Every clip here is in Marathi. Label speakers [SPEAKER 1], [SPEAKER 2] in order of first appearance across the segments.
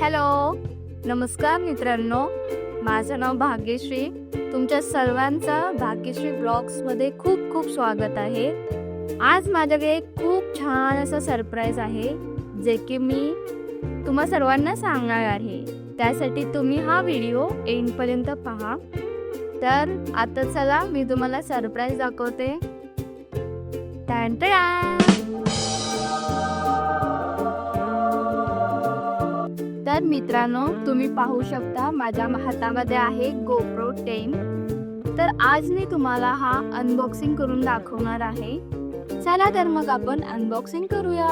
[SPEAKER 1] हॅलो नमस्कार मित्रांनो. माझं नाव भाग्यश्री. तुमच्या सर्वांचं भाग्यश्री ब्लॉग्समध्ये खूप खूप स्वागत आहे. आज माझ्याकडे एक खूप छान असं सरप्राईज आहे जे की मी तुम्हा सर्वांना सांगणार आहे. त्यासाठी तुम्ही हा व्हिडिओ एंडपर्यंत पहा. तर आता चला मी तुम्हाला सरप्राईज दाखवते. टॅन! तर मित्रांनो तुम्ही पाहू शकता माझ्या हातामध्ये आहे गोप्रो टेन. तर आज मी तुम्हाला हा अनबॉक्सिंग करून दाखवणार आहे. चला तर मग आपण अनबॉक्सिंग करूया.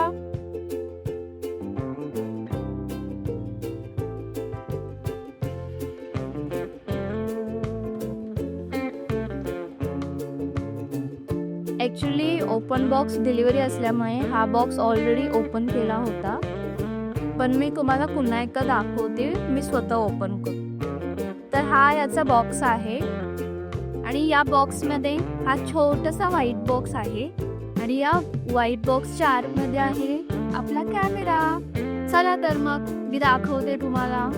[SPEAKER 1] ॲक्च्युली ओपन बॉक्स डिलिव्हरी असल्यामुळे हा बॉक्स ऑलरेडी ओपन केला होता. पण मी तुम्हाला पुन्हा एकदा दाखवते मी स्वतः ओपन करतो तर हा याचा बॉक्स आहे. आणि या बॉक्समध्ये हा छोटासा व्हाईट बॉक्स आहे. आणि या व्हाईट बॉक्सच्या आतमध्ये आहे आपला कॅमेरा चला तर मग मी दाखवते तुम्हाला.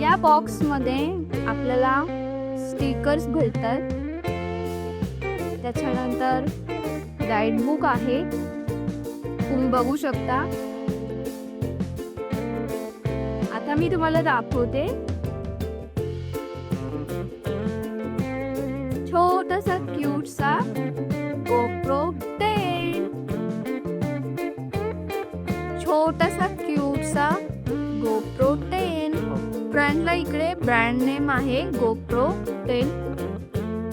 [SPEAKER 1] या बॉक्समध्ये आपल्याला स्टिकर्स भेटतात. त्याच्यानंतर गाईडबुक आहे. तुम्ही बघू शकता. आता मी तुम्हाला दाखवते. छोटासा क्यूटसा गोप्रो टेन छोटासा क्यूटसा गोप्रो टेन फ्रंटला इकडे ब्रँड नेम आहे गोप्रो टेन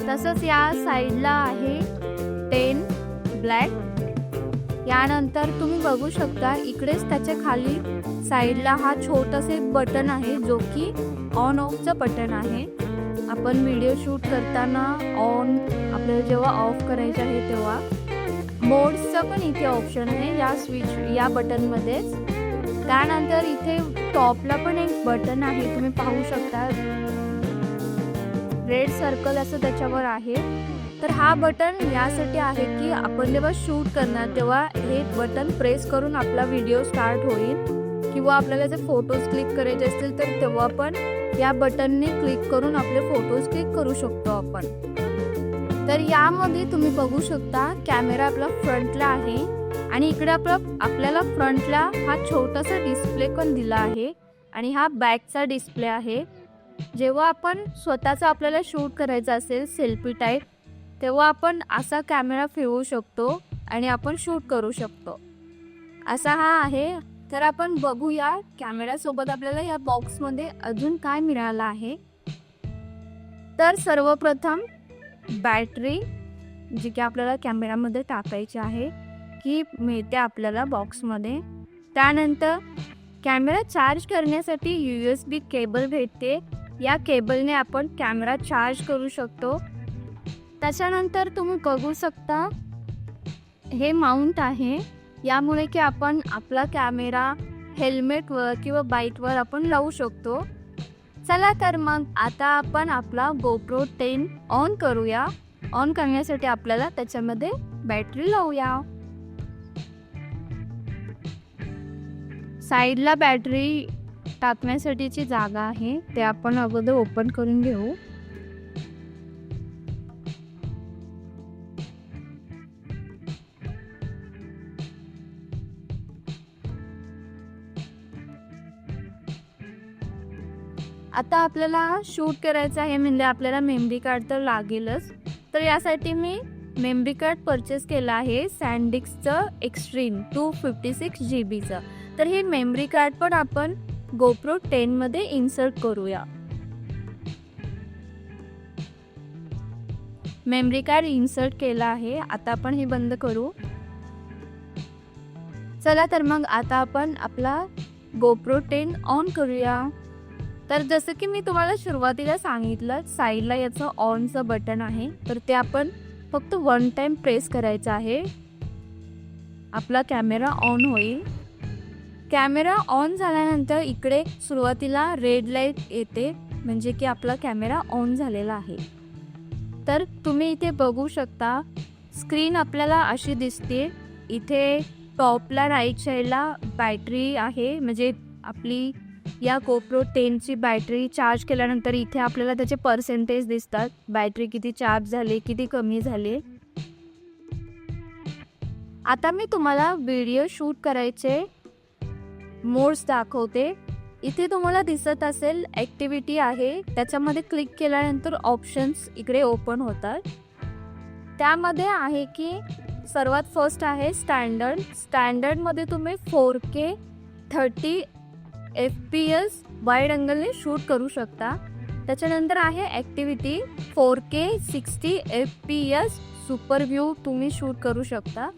[SPEAKER 1] तसंच या साईडला आहे टेन ब्लॅक. यानंतर तुम्ही बघू शकता इकडेच त्याच्याखाली साईडला हा छोटासे बटन आहे जो की ऑन ऑफचं बटन आहे. आपण व्हिडिओ शूट करताना ऑन आपल्याला जेव्हा ऑफ करायचं आहे तेव्हा. मोड्सचं पण इथे ऑप्शन आहे या स्विच या बटनमध्येच. त्यानंतर इथे टॉपला पण एक बटन आहे तुम्ही पाहू शकता. रेड सर्कल असं त्याच्यावर आहे. तर हा बटन यासाठी आहे की आपण जेव्हा शूट करणार तेव्हा हे बटन प्रेस करून आपला व्हिडिओ स्टार्ट होईल. किंवा आपल्याला जर फोटोज क्लिक करायचे असतील तर तेव्हा पण या बटनने क्लिक करून आपले फोटोज क्लिक करू शकतो आपण. तर यामध्ये तुम्ही बघू शकता कॅमेरा आपला फ्रंटला आहे आणि इकडे आपला आपल्याला फ्रंटला हा छोटासा डिस्प्ले पण दिला आहे आणि हा बॅकचा डिस्प्ले आहे. जेव्हा आपण स्वतःचा आपल्याला शूट करायचं असेल सेल्फी टाईप तेव्हा आपण असा कॅमेरा फिरवू शकतो आणि आपण शूट करू शकतो. असा हा आहे तर आपण बघूया कॅमेऱ्यासोबत आपल्याला या बॉक्समध्ये अजून काय मिळालं आहे. तर सर्वप्रथम बॅटरी जी की आपल्याला कॅमेऱ्यामध्ये टाकायची आहे की मिळते आपल्याला बॉक्समध्ये. त्यानंतर कॅमेरा चार्ज करण्यासाठी यू एस बी केबल भेटते. या केबलने आपण कॅमेरा चार्ज करू शकतो. त्याच्यानंतर तुम्ही बघू शकता हे माउंट आहे. यामुळे की आपण आपला कॅमेरा हेल्मेटवर किंवा बाईकवर आपण लावू शकतो. चला तर मग आता आपण आपला गोप्रो टेन ऑन करूया. ऑन करण्यासाठी आपल्याला त्याच्यामध्ये बॅटरी लावूया. साईडला बॅटरी टाकण्यासाठीची जागा आहे. ते आपण अगोदर ओपन करून घेऊ. आता आपल्याला शूट करायचं आहे म्हणजे आपल्याला मेमरी कार्ड तर लागेलच. तर यासाठी मी मेमरी कार्ड परचेस केलं आहे सँडिक्सचं extreme two fifty six G बीचं तर हे मेमरी कार्ड पण आपण गोप्रो टेनमध्ये इन्सर्ट करूया. मेमरी कार्ड इन्सर्ट केलं आहे. आता आपण हे बंद करू. चला तर मग आता आपण आपला गोप्रो टेन ऑन करूया. तर जसं की मी तुम्हाला सुरुवातीला सांगितलं साईडला याचं ऑनचं बटन आहे तर ते आपण फक्त वन टाइम प्रेस करायचं आहे. आपला कॅमेरा ऑन होईल. कॅमेरा ऑन झाल्यानंतर इकडे सुरुवातीला रेड लाइट येते म्हणजे की आपला कॅमेरा ऑन झालेला आहे. तर तुम्ही इथे बघू शकता स्क्रीन आपल्याला अशी दिसते इथे टॉपला राईट साईडला बॅटरी आहे म्हणजे आपली या कोप्रो टेनची बॅटरी चार्ज केल्यानंतर इथे आपल्याला त्याचे पर्सेंटेज दिसतात. बॅटरी किती चार्ज झाली किती कमी झाली. आता मी तुम्हाला व्हिडिओ शूट करायचे. मोड्स दाखवते. इथे तुम्हाला दिसत असेल ॲक्टिव्हिटी आहे. त्याच्यामध्ये क्लिक केल्यानंतर ऑप्शन्स इकडे ओपन होतात. त्यामध्ये आहे की सर्वात फर्स्ट आहे स्टँडर्ड स्टँडर्डमध्ये तुम्ही four K thirty F P S wide अँगलने शूट करू शकता. त्याच्यानंतर आहे activity four K sixty F P S super view तुम्ही शूट करू शकता.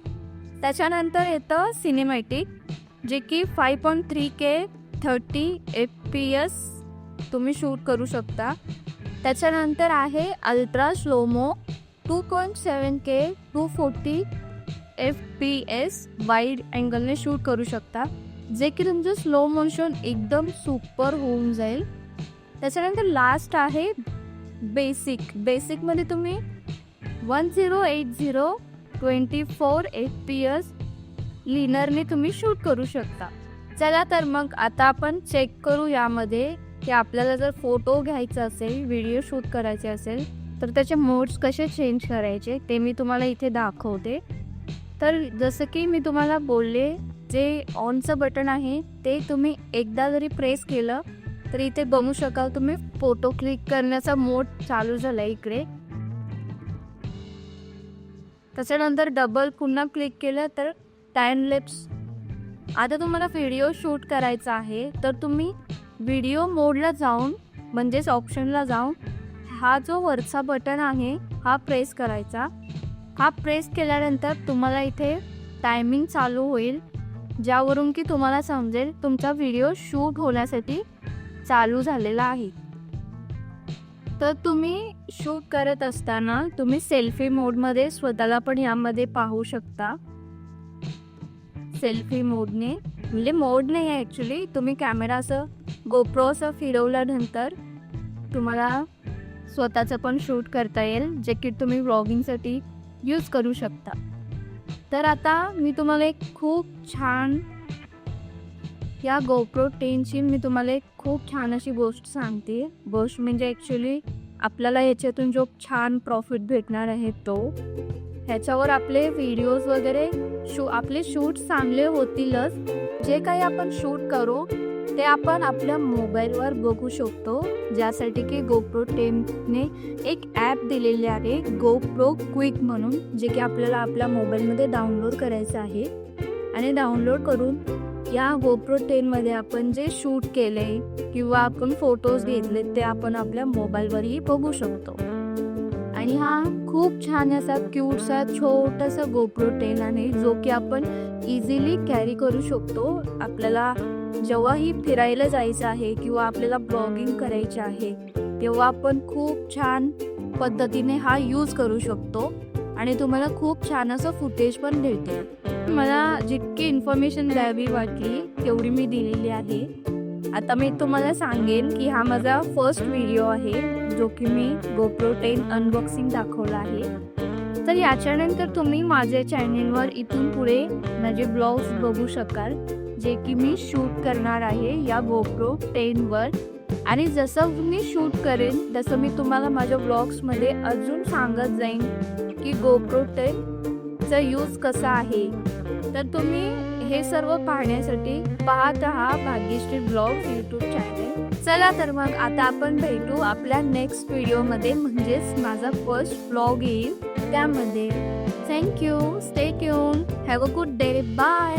[SPEAKER 1] त्याच्यानंतर येतं सिनेमॅटिक जे की five point three K thirty F P S तुम्ही शूट करू शकता. त्याच्यानंतर आहे ultra slow mo two point seven K two forty F P S wide अँगलने शूट करू शकता. जे की तुमचं स्लो मोशन एकदम सुपर होऊन जाईल. त्याच्यानंतर लास्ट आहे बेसिक बेसिकमध्ये तुम्ही one zero eight zero twenty four F P S लिनरने तुम्ही शूट करू शकता. चला तर मग आता आपण चेक करू यामध्ये की आपल्याला जर फोटो घ्यायचा असेल व्हिडिओ शूट करायचे असेल तर त्याचे मोड्स कसे चेंज करायचे ते मी तुम्हाला इथे दाखवते. तर जसं की मी तुम्हाला बोलले जे ऑनचं बटन आहे ते तुम्ही एकदा जरी प्रेस केलं तर इथे बघू शकाल तुम्ही फोटो क्लिक करण्याचा मोड चालू झाला इकडे. त्याच्यानंतर डबल पुन्हा क्लिक केलं तर टाइम लेप्स आता तुम्हाला व्हिडिओ शूट करायचा आहे तर तुम्ही व्हिडिओ मोडला जाऊन म्हणजेच ऑप्शनला जाऊन हा जो वरचा बटन आहे हा प्रेस करायचा. हा प्रेस केल्यानंतर तुम्हाला इथे टायमिंग चालू होईल. ज्यावरून की तुम्हाला समजेल तुमचा व्हिडिओ शूट होण्यासाठी चालू झालेला आहे. तर तुम्ही शूट करत असताना तुम्ही सेल्फी मोडमध्ये स्वतःला पण यामध्ये पाहू शकता. सेल्फी मोडने म्हणजे मोड नाही आहे ॲक्च्युली तुम्ही कॅमेरा असं गोप्रो असं फिरवल्यानंतर तुम्हाला स्वतःचं पण शूट करता येईल जे की तुम्ही व्लॉगिंगसाठी यूज करू शकता. तर आता मी तुम्हाला एक खूप छान या गोप्रो टेनची मी तुम्हाला एक खूप छान अशी गोष्ट सांगते. गोष्ट म्हणजे ॲक्च्युली आपल्याला याच्यातून जो छान प्रॉफिट भेटणार आहे तो. ह्याच्यावर आपले व्हिडिओज वगैरे शू आपले शूट चांगले होतीलच. जे काही आपण शूट करू ते आपण आपल्या मोबाईलवर बघू शकतो. ज्यासाठी की गोप्रो टेनने एक ॲप दिलेले आहे गोप्रो क्विक म्हणून जे की आपल्याला आपल्या मोबाईलमध्ये डाउनलोड करायचं आहे. आणि डाउनलोड करून या गोप्रो टेनमध्ये आपण जे शूट केले किंवा आपण फोटोज घेतले ते आपण आपल्या मोबाईलवरही बघू शकतो. आणि हा खूप छान असा क्यूटसा छोटासा गोप्रो टेन आहे जो की आपण इझिली कॅरी करू शकतो. आपल्याला जेव्हाही फिरायला जायचं आहे किंवा आपल्याला ब्लॉगिंग करायचे आहे तेव्हा आपण खूप छान पद्धतीने हा यूज करू शकतो. आणि तुम्हाला खूप छान असं फुटेज पण मिळते मला जितकी इन्फॉर्मेशन द्यावी वाटली तेवढी मी दिलेली आहे. आता मी तुम्हाला सांगेन की हा माझा फर्स्ट व्हिडिओ आहे. जो की मी गोप्रो टेन अनबॉक्सिंग दाखवला आहे. तर याच्यानंतर तुम्ही माझ्या चॅनेलवर इथून पुढे माझे ब्लॉग्स बघू शकाल जे की मी शूट करणार आहे या गोप्रो टेनवर आणि जसं मी शूट करेन तसं मी तुम्हाला माझ्या ब्लॉग्समध्ये अजून सांगत जाईन की गोप्रो टेनचा यूज कसा आहे. तर तुम्ही हे सर्व पाहण्यासाठी पाहत राहा भाग्यश्री ब्लॉग यूट्यूब चॅनल चला तर मग आता आपण भेटू आपल्या नेक्स्ट व्हिडिओमध्ये म्हणजेच माझा फर्स्ट ब्लॉग येईल त्यामध्ये. Thank you stay tune have a good day bye